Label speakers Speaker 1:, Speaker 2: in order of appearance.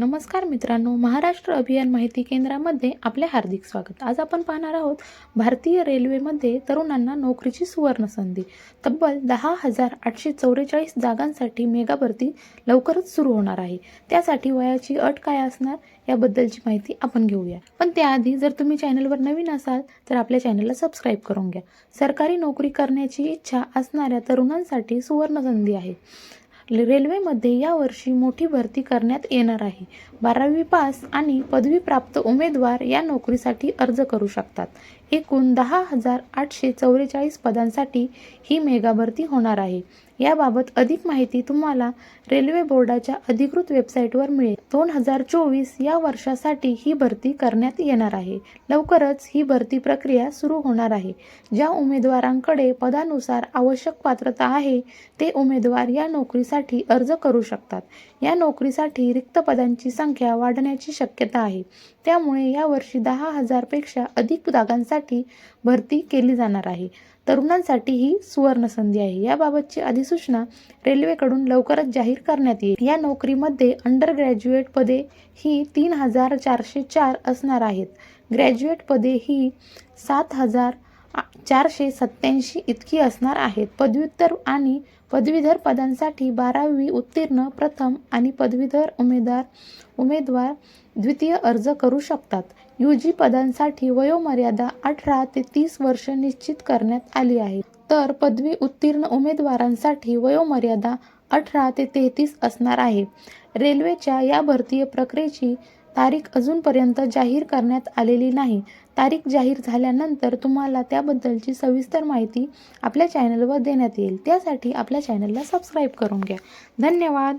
Speaker 1: नमस्कार मित्रांनो महाराष्ट्र अभियान माहिती केंद्रामध्ये आपले हार्दिक स्वागत. आज आपण पाहणार आहोत भारतीय रेल्वेमध्ये तरुणांना नोकरीची सुवर्ण संधी. तब्बल दहा हजार आठशे चौवेचाळीस जागांसाठी मेगा भरती लवकरच सुरू होणार आहे. त्यासाठी वयाची अट काय असणार याबद्दलची माहिती आपण घेऊया. पण त्याआधी जर तुम्ही चॅनलवर नवीन असाल तर आपल्या चॅनलला सबस्क्राईब करून घ्या. सरकारी नोकरी करण्याची इच्छा असणाऱ्या तरुणांसाठी सुवर्ण संधी आहे. रेल्वेमध्ये यावर्षी मोठी भरती करण्यात येणार आहे. बारावी पास आणि पदवी प्राप्त उमेदवार या नोकरीसाठी अर्ज करू शकतात. एकूण दहा हजार आठशे चौवेचाळीस पदांसाठी ही मेगा भरती होणार आहे. याबाबत अधिक माहिती तुम्हाला रेल्वे बोर्डाच्या अधिकृत वेबसाईटवर मिळेल. दोन हजार चोवीस या वर्षासाठी ही भरती करण्यात येणार आहे. लवकरच ही भरती प्रक्रिया सुरू होणार आहे. ज्या उमेदवारांकडे पदानुसार आवश्यक पात्रता आहे ते उमेदवार या नोकरीसाठी अर्ज करू शकतात. या नोकरीसाठी रिक्त पदांची संख्या वाढण्याची शक्यता आहे. त्यामुळे यावर्षी दहा हजारपेक्षा अधिक जागांसाठी भरती केली जाणार आहे. तरुणांसाठी ही सुवर्ण संधी आहे. याबाबतची अधिसूचना रेल्वेकडून लवकरच जाहीर करण्यात येईल. या नोकरीमध्ये अंडर ग्रॅज्युएट पदे ही तीन हजार चारशे चार असणार आहेत. ग्रॅज्युएट पदे ही सात हजार चारशे सत्याऐंशी इतकी असणार आहेत. पदव्युत्तर आणि पदवीधर पदांसाठी बारावी उत्तीर्ण प्रथम आणि पदवीधर उमेदवार उमेदवार द्वितीय अर्ज करू शकतात. यू जी पदांसाठी वयोमर्यादा अठरा ते तीस वर्ष निश्चित करण्यात आली आहे. तर पदवी उत्तीर्ण उमेदवारांसाठी वयोमर्यादा अठरा ते तेहतीस असणार आहे. रेल्वेच्या या भरतीय प्रक्रियेची तारीख अजूनपर्यंत जाहीर करण्यात आलेली नाही. तारीख जाहीर झाल्यानंतर तुम्हाला त्याबद्दलची सविस्तर माहिती आपल्या चॅनलवर देण्यात येईल. त्यासाठी आपल्या चॅनलला सबस्क्राईब करून घ्या. धन्यवाद.